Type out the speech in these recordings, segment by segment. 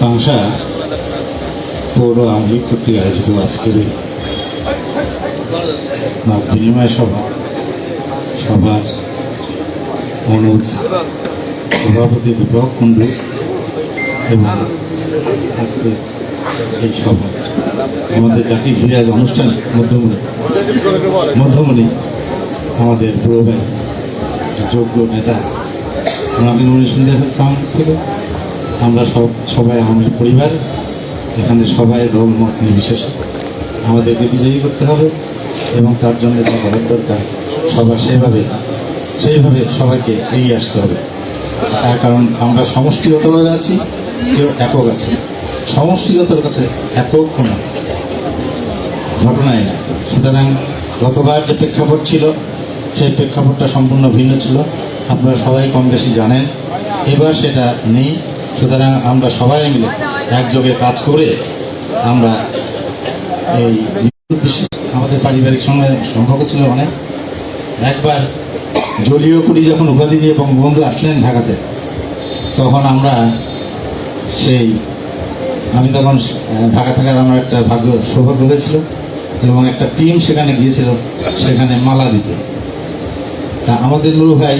পাংশা পৌর আওয়ামী লীগ কর্তৃক আয়োজিত আজকের এই মত বিনিময় সভা, সভার অনুজ সভাপতি দীপক কুণ্ডু এবং আজকের এই সভা। আমাদের জাতি ঘিরে আজ অনুষ্ঠান, মধ্যমণি মধ্যমণি, আমাদের ভাই যোগ্য নেতা ওনাকে দেওয়া হয়েছে থেকে আমরা সব, সবাই আমাদের পরিবার, এখানে সবাই দল মত নির্বিশেষে আমাদেরকে বিজয়ী করতে হবে এবং তার জন্য করার দরকার, সবার সেভাবে সেইভাবে সবাইকে এগিয়ে আসতে হবে। তার কারণ আমরা সমষ্টিগতভাবে আছি, কেউ একক আছে। সমষ্টিগতর কাছে একক কোনো ঘটনাই না। সুতরাং গতবার যে প্রেক্ষাপট ছিল, সেই প্রেক্ষাপটটা সম্পূর্ণ ভিন্ন ছিল। আপনারা সবাই কম বেশি জানেন, এবার সেটা নেই। সুতরাং আমরা সবাই মিলে একযোগে কাজ করে আমরা এই বিশেষ আমাদের পারিবারিক সঙ্গে সম্পর্ক ছিল অনেক। একবার জলীয় কুড়ি যখন উপাধি দিয়ে বঙ্গবন্ধু আসলেন ঢাকাতে, তখন আমরা সেই, আমি তখন ঢাকা থাকার আমার একটা ভাগ্য, সৌভাগ্য হয়েছিল এবং একটা টিম সেখানে গিয়েছিল, সেখানে মালা দিতে। তা আমাদের নুরু ভাই,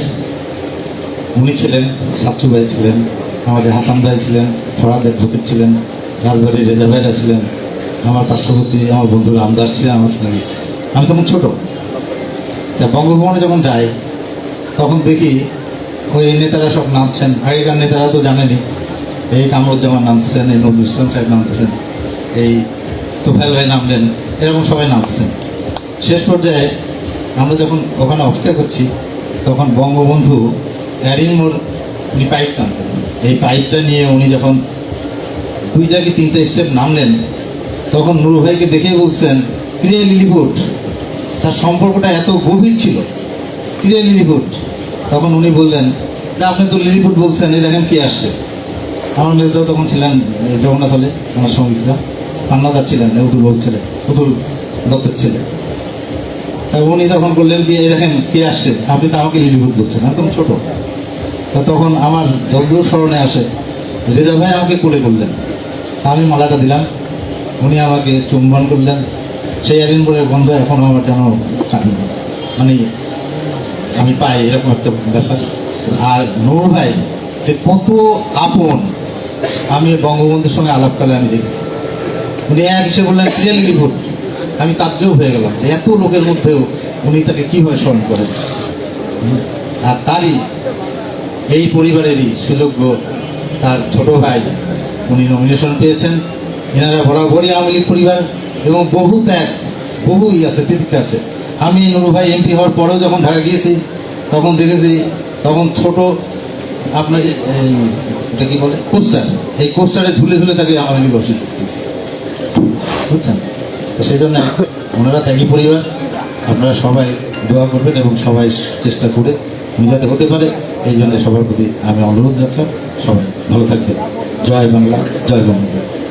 উনি ছিলেন, সাচ্চু ভাই ছিলেন আমাদের হাসান ভাই ছিলেন, ফরাদের ফকির ছিলেন, রাজবাড়ির রেজা ভাইরা ছিলেন, আমার পার্শ্ববর্তী, আমার বন্ধু রামদাস ছিলেন, আমার সঙ্গে আমি তখন ছোট। তা বঙ্গভবনে যখন যাই, তখন দেখি ওই নেতারা সব নামছেন। আগেকার নেতারা তো জানেনি এই কামরুজ্জামান নামতেছেন, এই নজরুল ইসলাম সাহেব নামতেছেন, এই তোফাইল ভাই নামলেন, এরকম সবাই নামতেছেন। শেষ পর্যায়ে আমরা যখন ওখানে অপেক্ষা করছি, তখন বঙ্গবন্ধু অ্যারিন মোড় উনি পাইপ টানতেন। এই পাইপটা নিয়ে উনি যখন দুইটা কি তিনটা স্টেপ নামলেন, তখন নুরু ভাইকে দেখে বলছেন, ক্রিয়া লিলিপুট তার সম্পর্কটা এত গভীর ছিল। ক্রিয়া লিলিপুট তখন উনি বললেন যে আপনি তো লিলিপুট বলছেন, এই দেখেন কে আসছে। আমার মেয়েটাও তখন ছিলেন জগন্নাথ হলে আমার সঙ্গে ছিলাম পান্নাদার ছিলেন উতুল বাবু ছেলে উতুল দত্তের ছেলে। উনি তখন বললেন কি, এই দেখেন কে আসছে, আপনি তো আমাকে লিলিপুট বলছেন, একদম ছোট। তা তখন আমার যতদূর স্মরণে আসে, রেজা ভাই আমাকে কোলে করলেন। আমি মালাটা দিলাম, উনি আমাকে চুম্বন করলেন। সেই আলিনপুরের গন্ধ এখন আমার যেন মানে আমি পাই, এরকম একটা ব্যাপার। আর নূর ভাই, যে কত আপন, আমি বঙ্গবন্ধুর সঙ্গে আলাপকালে আমি দেখছি। উনি এক হিসেবে বললেন ক্রিয়াল রিপোর্ট আমি তাজ্জব হয়ে গেলাম এত লোকের মধ্যেও উনি তাকে কীভাবে স্মরণ করেন। আর তারই এই পরিবারেরই সুযোগ্য তার ছোট ভাই। উনি নমিনেশন পেয়েছেন। এনারা বরাবরই আওয়ামী লীগ পরিবার এবং বহু ত্যাগ, বহুই আছে, তিতিক্ষা আছে। আমি নুরু ভাই এমপি হওয়ার পরেও যখন ঢাকা গিয়েছি, তখন দেখেছি, তখন ছোট আপনার এই এটা কি বলে? কোস্টার। এই কোস্টারে ঝুলে ঝুলে তাকে আওয়ামী লীগ বসে দিতেছে। বুঝছেন? তো সেই জন্য ওনারা ত্যাগী পরিবার। আপনারা সবাই দোয়া করবেন এবং সবাই চেষ্টা করে যাতে হতে পারে। এই জন্য সবার প্রতি আমি অনুরোধ রাখলাম সবাই ভালো থাকবেন। জয় বাংলা, জয় বঙ্গবন্ধু।